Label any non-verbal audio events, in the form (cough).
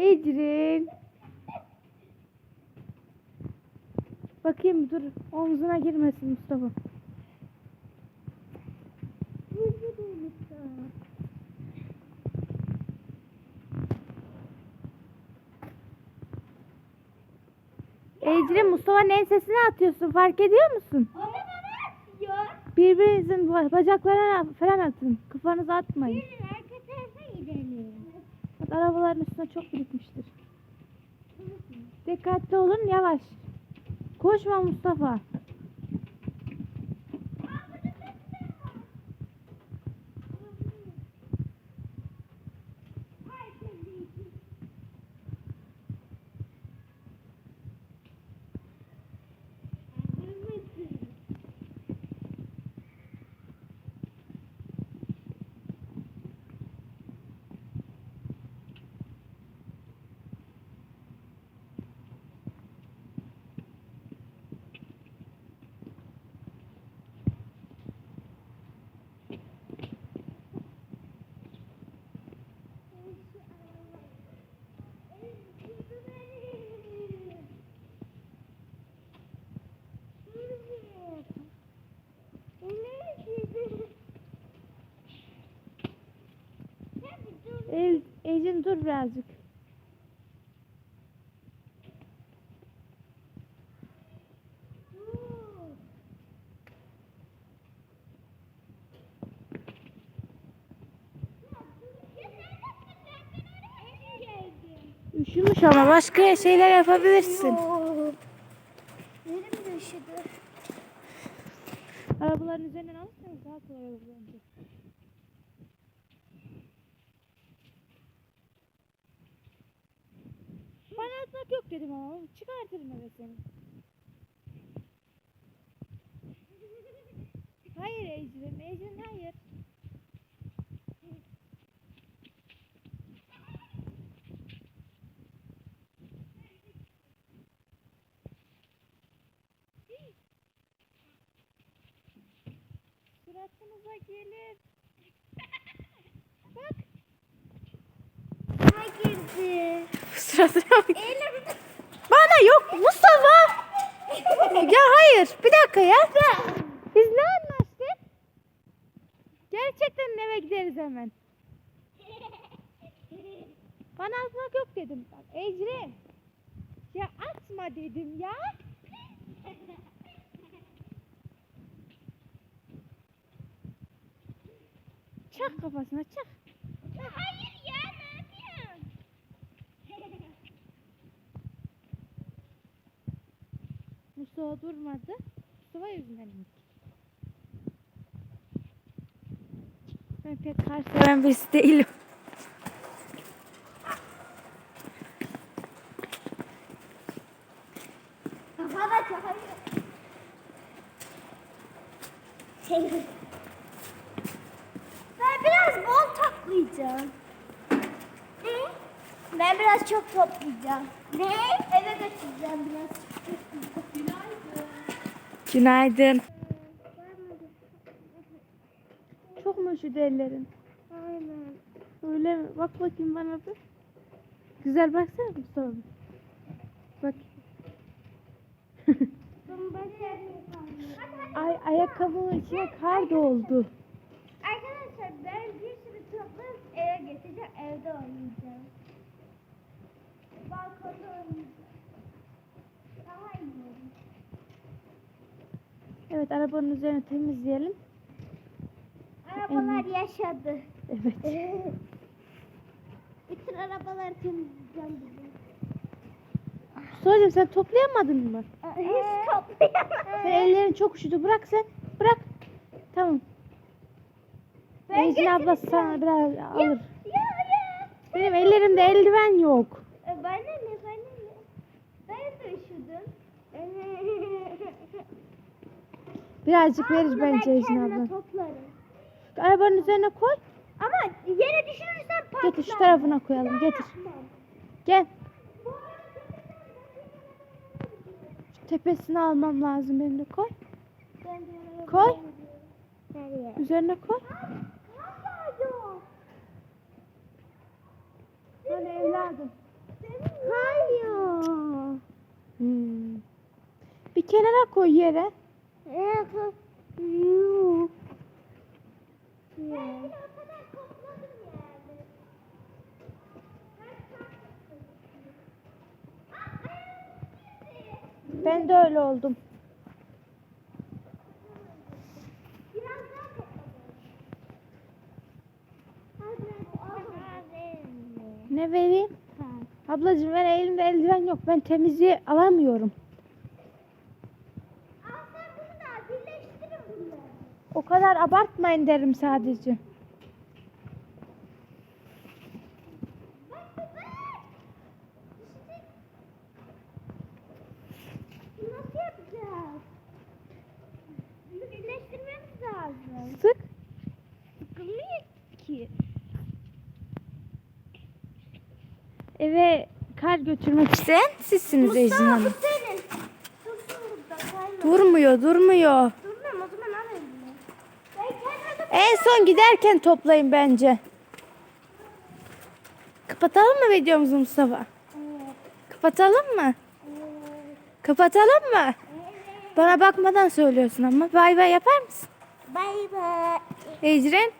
Ecrin. Bakayım dur omzuna girmesin Mustafa. Ecrin Mustafa'nın ensesine atıyorsun fark ediyor musun? Onu bana atıyor. Birbirinizin ba- bacaklarına falan atın. Kafanıza atmayın. Gidelim. Bak, arabaların üstüne çok birikmiştir. Dikkatli olun yavaş. Koşma Mustafa. El, Ecrin dur birazcık. Üşümüş ama başka şeyler yapabilirsin. De üşüdü. Arabaların üzerinden alırsanız daha kolay olur bence. Bana dedim ama çıkartırım eve seni. Hayır Ecrin, Ecrin hayır. Suratınıza gelir. Bak. Ha girdi. Suratına bak. Bana yok Mustafa. ya hayır ya. Biz ne anlaştık? Gerçekten eve gideriz hemen. Bana atmak yok dedim. Ecrin. Ya atma dedim ya. Çak kafasına çak. Hayır ya ne yapıyorsun? Mustafa durmadı. Mustafa yüzünden indik. Ben pek kar seven birisi değilim. Çakıyor. Ben biraz bol toplayacağım. Ne? Ben biraz çok toplayacağım. Ne? Eve götüreceğim biraz. Günaydın. Çok mu üşüdü ellerin? Aynen. Öyle mi? Bak bakayım bana bir. Güzel baksana Mustafa. Bak. (laughs) Ay ayakkabımın içine kar doldu. Arkadaşlar ben bir sürü toplayıp eve getireceğim. Evde oynayacağım. Balkonda oynayacağım. Daha iyi olur. Evet arabanın üzerine temizleyelim. Arabalar yaşadı. Evet. (laughs) Bütün arabaları temizleyeceğim bugün. Mustafa'cığım sen toplayamadın mı? Hiç toplayamadım. Sen ellerin çok üşüdü. Bırak sen. Bırak. Tamam. Ben Ecin abla sana biraz Ya, alır. ya, ya. Benim ellerimde eldiven yok. E, Bana ne, bana ne? Ben de üşüdüm. Birazcık verir bence kendime abla. toplarım. Arabanın üzerine koy. Ama yere düşürürsen patlar. Getir şu tarafına koyalım. Getir. Gel. Şu tepesini almam lazım benim de koy. Koy. Nereye? Üzerine koy. Hadi evladım. Kayıyor. Hmm. Bir kenara koy yere. Yuh. Ben de öyle oldum. Ne vereyim? Ablacığım ben elimde eldiven yok. Ben temizliği alamıyorum. Kadar abartmayın derim sadece. Sık. Sıkılmıyor ki. Eve kar götürmek isteyen sizsiniz Ejin Hanım. Durmuyor, durmuyor. En son giderken toplayın bence. Kapatalım mı videomuzu Mustafa? Evet. Kapatalım mı? Evet. Kapatalım mı? Evet. Bana bakmadan söylüyorsun ama. Bay bay yapar mısın? Bay bay. Ecrin?